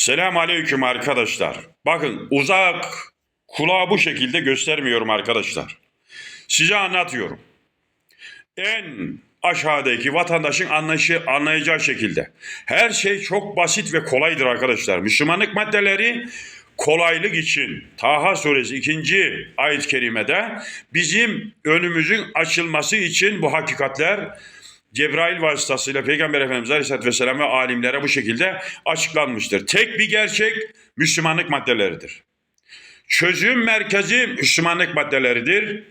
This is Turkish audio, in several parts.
Selam aleyküm arkadaşlar. Bakın uzak kulağı bu şekilde göstermiyorum arkadaşlar. Size anlatıyorum. En aşağıdaki vatandaşın anlayışı, anlayacağı şekilde. Her şey çok basit ve kolaydır arkadaşlar. Müslümanlık maddeleri kolaylık için Taha suresi 2. ayet-i kerimede bizim önümüzün açılması için bu hakikatler Cebrail vasıtasıyla Peygamber Efendimiz Aleyhisselatü Vesselam ve alimlere bu şekilde açıklanmıştır. Tek bir gerçek Müslümanlık maddeleridir. Çözüm merkezi Müslümanlık maddeleridir.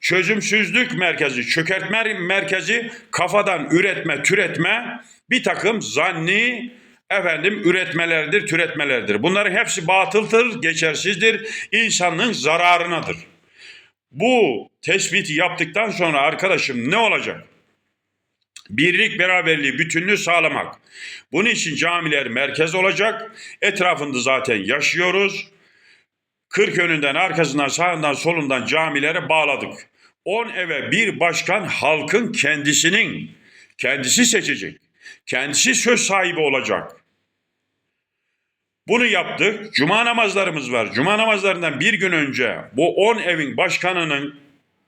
Çözümsüzlük merkezi, çökertme merkezi kafadan üretme, türetme bir takım zanni efendim üretmelerdir, türetmelerdir. Bunların hepsi batıldır, geçersizdir, insanlığın zararınadır. Bu tespiti yaptıktan sonra arkadaşım ne olacak? Birlik, beraberliği, bütünlüğü sağlamak. Bunun için camiler merkez olacak. Etrafında zaten yaşıyoruz. Kırk önünden, arkasından, sağından, solundan camilere bağladık. 10 eve bir başkan halkın kendisinin, kendisi seçecek. Kendisi söz sahibi olacak. Bunu yaptık. Cuma namazlarımız var. Cuma namazlarından bir gün önce bu 10 evin başkanının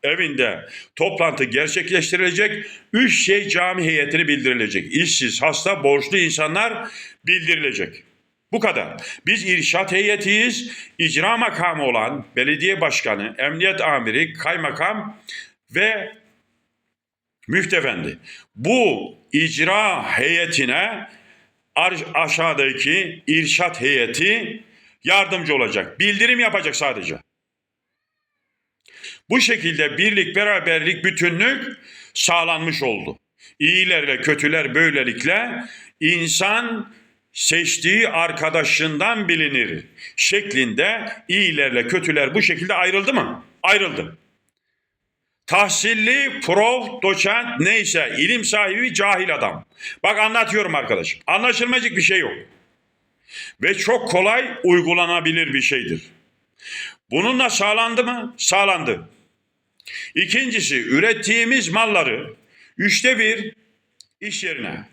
evinde toplantı gerçekleştirilecek. Üç şey cami heyetini bildirilecek. İşsiz, hasta, borçlu insanlar bildirilecek. Bu kadar. Biz irşat heyetiyiz. İcra makamı olan belediye başkanı, emniyet amiri, kaymakam ve müftefendi. Bu icra heyetine aşağıdaki irşat heyeti yardımcı olacak. Bildirim yapacak sadece. Bu şekilde birlik, beraberlik, bütünlük sağlanmış oldu. İyilerle kötüler böylelikle insan seçtiği arkadaşından bilinir şeklinde iyilerle kötüler bu şekilde ayrıldı mı? Ayrıldı. Tahsilli, prof, doçent neyse ilim sahibi cahil adam. Bak anlatıyorum arkadaşım. Anlaşılmayacak bir şey yok. Ve çok kolay uygulanabilir bir şeydir. Bununla sağlandı mı? Sağlandı. İkincisi ürettiğimiz malları üçte bir iş yerine,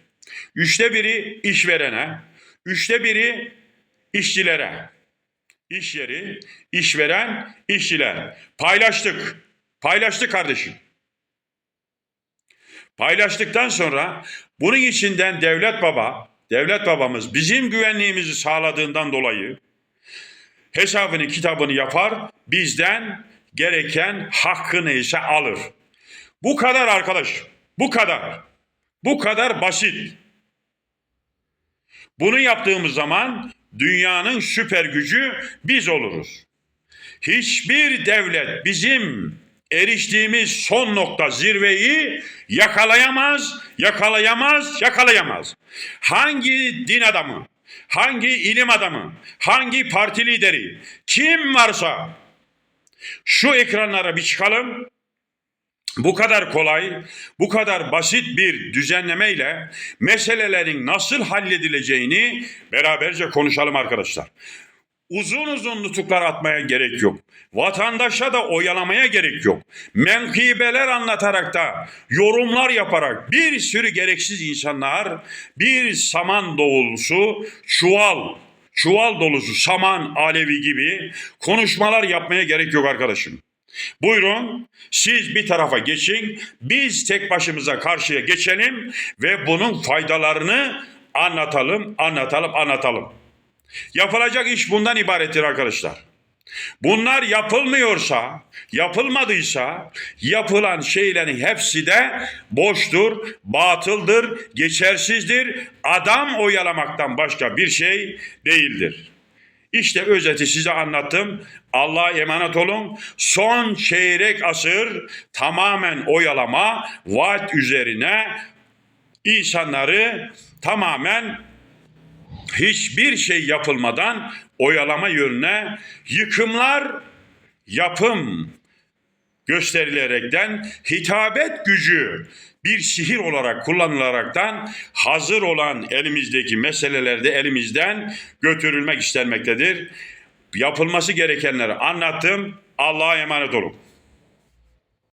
üçte biri işverene, üçte biri işçilere, iş yeri, işveren, işçiler. Paylaştık. Paylaştık kardeşim. Paylaştıktan sonra bunun içinden devlet baba, devlet babamız bizim güvenliğimizi sağladığından dolayı hesabını kitabını yapar, bizden gereken hakkını ise alır. Bu kadar arkadaş, bu kadar. Bu kadar basit. Bunu yaptığımız zaman dünyanın süper gücü biz oluruz. Hiçbir devlet bizim eriştiğimiz son nokta zirveyi yakalayamaz, yakalayamaz, yakalayamaz. Hangi din adamı, hangi ilim adamı, hangi parti lideri, kim varsa şu ekranlara bir çıkalım. Bu kadar kolay, bu kadar basit bir düzenlemeyle meselelerin nasıl halledileceğini beraberce konuşalım arkadaşlar. Uzun uzun nutuklar atmaya gerek yok. Vatandaşa da oyalamaya gerek yok. Menkıbeler anlatarak da yorumlar yaparak bir sürü gereksiz insanlar bir saman dolusu çuval çuval dolusu saman alevi gibi konuşmalar yapmaya gerek yok arkadaşım. Buyurun siz bir tarafa geçin biz tek başımıza karşıya geçelim ve bunun faydalarını anlatalım anlatalım anlatalım. Yapılacak iş bundan ibarettir arkadaşlar. Bunlar yapılmıyorsa, yapılmadıysa yapılan şeylerin hepsi de boştur, batıldır, geçersizdir. Adam oyalamaktan başka bir şey değildir. İşte özeti size anlattım. Allah'a emanet olun. Son çeyrek asır tamamen oyalama, vaat üzerine insanları tamamen hiçbir şey yapılmadan oyalama yönüne yıkımlar yapım gösterilerekten hitabet gücü bir sihir olarak kullanılaraktan hazır olan elimizdeki meselelerde elimizden götürülmek istenmektedir. Yapılması gerekenleri anlattım. Allah'a emanet olun.